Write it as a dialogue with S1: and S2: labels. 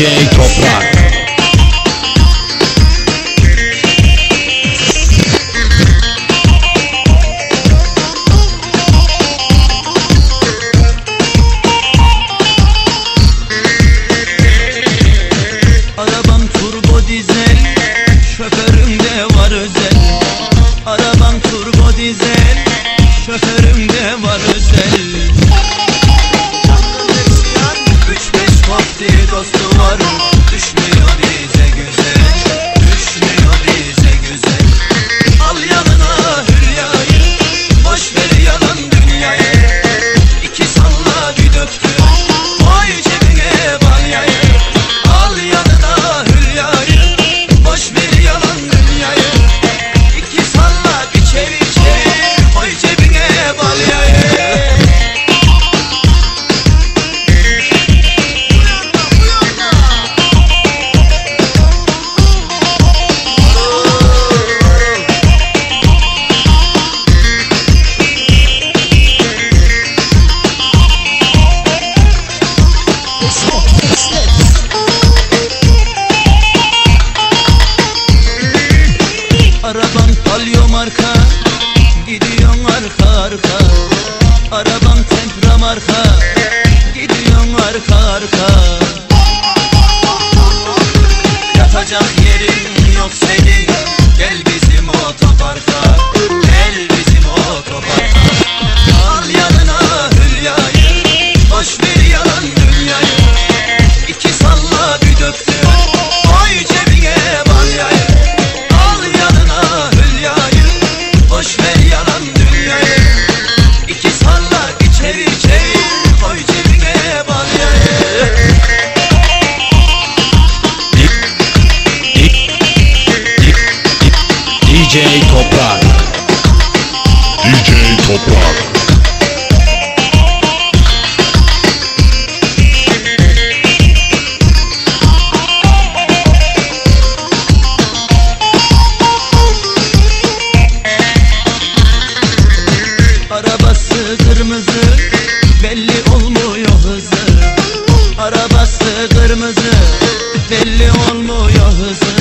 S1: DJ Topak Arabam palyo marka Gidiyorsun arka arka. Arabam tempra marka Gidiyorsun arka arka. Yatacak yerin yok senin Gel bizim otoparka. bastı kırmızı Belli olmuyor hızı. Ara bastı kırmızı Belli olmuyor hızı.